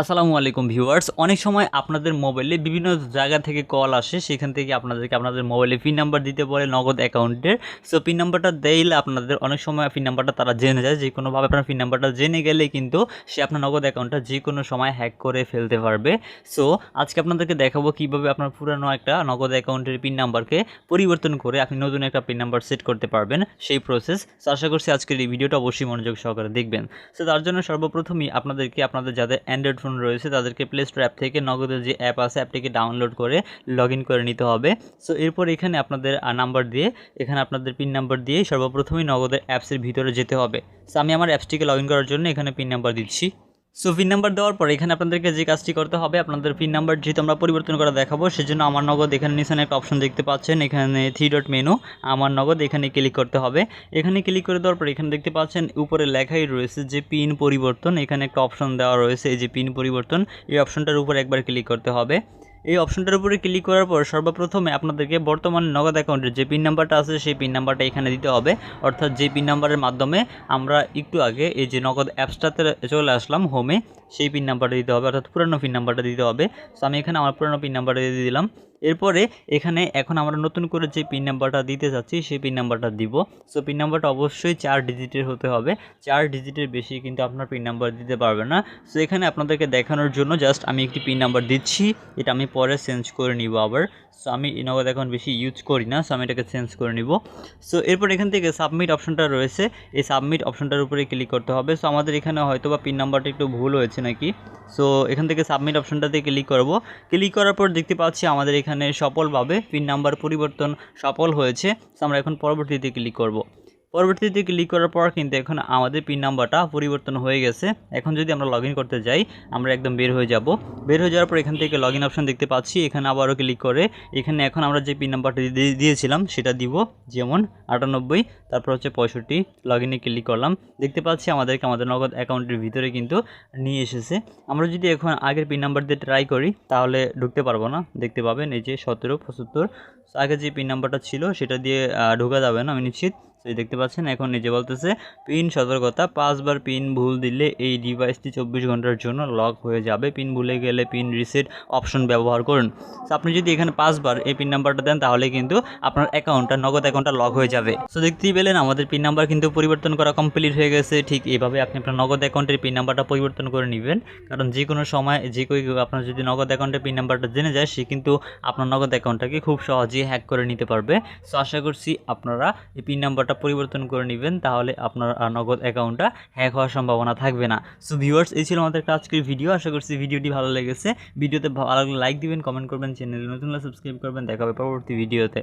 আসসালামু আলাইকুম ভিউয়ার্স। অনেক সময় আপনাদের মোবাইলে বিভিন্ন জায়গা থেকে কল আসে, সেখান থেকে আপনাদেরকে আপনাদের মোবাইলে পিন নাম্বার দিতে বলে নগদ অ্যাকাউন্টের সো পিন নাম্বারটা দিলে আপনাদের অনেক সময় পিন নাম্বারটা তারা জেনে যায়, যে কোনোভাবে আপনার পিন নাম্বারটা জেনে গেলে কিন্তু সে আপনার নগদ অ্যাকাউন্টটা যে কোনো সময় হ্যাক করে ফেলতে পারবে। সো আজকে আপনাদেরকে দেখাবো কীভাবে আপনার পুরানো একটা নগদ অ্যাকাউন্টের পিন নাম্বারকে পরিবর্তন করে আপনি নতুন একটা পিন নাম্বার সেট করতে পারবেন সেই প্রসেস সো আশা করছি আজকের এই ভিডিওটা অবশ্যই মনোযোগ সহকারে দেখবেন। সো তার জন্য সর্বপ্রথমই আপনাদেরকে, আপনাদের যাদের অ্যান্ড্রয়েড ফোন রয়েছে, তাদেরকে প্লে স্টোর অ্যাপ থেকে নগদের যে অ্যাপ আছে অ্যাপটিকে ডাউনলোড করে লগ করে নিতে হবে। সো এরপর এখানে আপনাদের নাম্বার দিয়ে, এখানে আপনাদের পিন নাম্বার দিয়ে সর্বপ্রথমই নগদের অ্যাপসের ভিতরে যেতে হবে। সো আমি আমার অ্যাপসটিকে লগ করার জন্য এখানে পিন নাম্বার দিচ্ছি। সো পিন নাম্বার দেওয়ার পর এখানে আপনাদেরকে যে কাজটি করতে হবে, আপনাদের পিন নাম্বার যেহেতু আমরা পরিবর্তন করে দেখাবো, সেজন্য আমার নগদ এখানে নিশানে একটা অপশন দেখতে পাচ্ছেন, এখানে থ্রি ডট মেনু আমার নগদ এখানে ক্লিক করতে হবে। এখানে ক্লিক করে দেওয়ার পর এখানে দেখতে পাচ্ছেন, উপরে লেখাই রয়েছে যে পিন পরিবর্তন, এখানে একটা অপশন দেওয়া রয়েছে, এই যে পিন পরিবর্তন, এই অপশনটার উপর একবার ক্লিক করতে হবে। এই অপশনটার উপরে ক্লিক করার পর সর্বপ্রথমে আপনাদেরকে বর্তমান নগদ অ্যাকাউন্টের যে পিন নাম্বারটা আছে, সেই পিন নাম্বারটা এখানে দিতে হবে। অর্থাৎ যে পিন নাম্বারের মাধ্যমে আমরা একটু আগে এই যে নগদ অ্যাপসটাতে চলে আসলাম হোমে সেই পিন নাম্বারটা দিতে হবে। অর্থাৎ পুরনো পিন নাম্বারটা দিতে হবে। সো আমি এখানে আমার পুরনো পিন নাম্বারটা দিয়ে দিলাম। এরপরে এখানে এখন আমরা নতুন করে যে পিন নাম্বারটা দিতে চাচ্ছি সেই পিন নাম্বারটা দিব। সো পিন নাম্বারটা অবশ্যই চার ডিজিটের হতে হবে। চার ডিজিটের বেশি কিন্তু আপনার পিন নাম্বার দিতে পারবে না। সো এখানে আপনাদেরকে দেখানোর জন্য জাস্ট আমি একটি পিন নাম্বার দিচ্ছি। এটা আমি পরে চেঞ্জ করে নিব আবার। সো আমি নগদ এখন বেশি ইউজ করি না। সো আমি এটাকে চেঞ্জ করে নিব। সো এরপর এখান থেকে সাবমিট অপশনটা রয়েছে। এই সাবমিট অপশনটার উপরে ক্লিক করতে হবে। সো আমাদের এখানে হয়তো বা পিন নাম্বারটা একটু ভুল হয়েছে নাকি? সো এখান থেকে সাবমিট অপশনটাতে ক্লিক করব। ক্লিক করার পর দেখতে পাচ্ছি আমাদের এখানে সফলভাবে পিন নাম্বার পরিবর্তন সফল হয়েছে। আমরা এখন পরবর্তীতে ক্লিক করব। পরবর্তীতে ক্লিক করার পর কিন্তু এখন আমাদের পিন নাম্বারটা পরিবর্তন হয়ে গেছে। এখন যদি আমরা লগ করতে যাই, আমরা একদম বের হয়ে যাব। বের হয়ে যাওয়ার পর এখান থেকে লগ অপশন দেখতে পাচ্ছি। এখানে আবারও ক্লিক করে, এখানে এখন আমরা যে পিন নাম্বারটা দিয়েছিলাম সেটা দিব, যেমন আটানব্বই, তারপর হচ্ছে পঁয়ষট্টি লগ ক্লিক করলাম। দেখতে পাচ্ছি আমাদেরকে আমাদের নগদ অ্যাকাউন্টের ভিতরে কিন্তু নিয়ে এসেছে। আমরা যদি এখন আগের পিন নাম্বার দিয়ে ট্রাই করি, তাহলে ঢুকতে পারব না। দেখতে পাবেন এই যে সতেরো, পঁচাত্তর। আগে যে পিন নাম্বারটা ছিল, সেটা দিয়ে ঢোকা যাবে না, আমি নিশ্চিত। এই দেখতে পাচ্ছেন, এখন নিজে বলতেছে, পিন সতর্কতা, পাঁচবার পিন ভুল দিলে এই ডিভাইসটি চব্বিশ ঘণ্টার জন্য লক হয়ে যাবে। পিন ভুলে গেলে পিন রিসেট অপশন ব্যবহার করুন। তো আপনি যদি এখানে পাঁচবার এই পিন নাম্বারটা দেন, তাহলে কিন্তু আপনার অ্যাকাউন্টটা নগদ অ্যাকাউন্টটা লক হয়ে যাবে। তো দেখতেই পেলেন, আমাদের পিন নাম্বার কিন্তু পরিবর্তন করা কমপ্লিট হয়ে গেছে। ঠিক এইভাবে আপনি আপনার নগদ অ্যাকাউন্টের পিন নাম্বারটা পরিবর্তন করে নেবেন। কারণ যে কোনো সময়, যে কেউ আপনার যদি নগদ অ্যাকাউন্টের পিন নাম্বারটা জেনে যায়, সে কিন্তু আপনার নগদ অ্যাকাউন্টটাকে খুব সহজেই হ্যাক করে নিতে পারবে। সো আশা করছি আপনারা এই পিন নাম্বারটা পরিবর্তন করে নেবেন, তাহলে আপনার নগদ অ্যাকাউন্টটা হ্যাক হওয়ার সম্ভাবনা থাকবে না। সো ভিউয়ার্স এই ছিল আমাদের আজকের ভিডিও আশা করছি ভিডিওটি ভালো লেগেছে। ভিডিওতে ভালো লাগলে লাইক দিবেন কমেন্ট করবেন চ্যানেলে নতুন সাবস্ক্রাইব করবেন। দেখা হবে পরবর্তী ভিডিওতে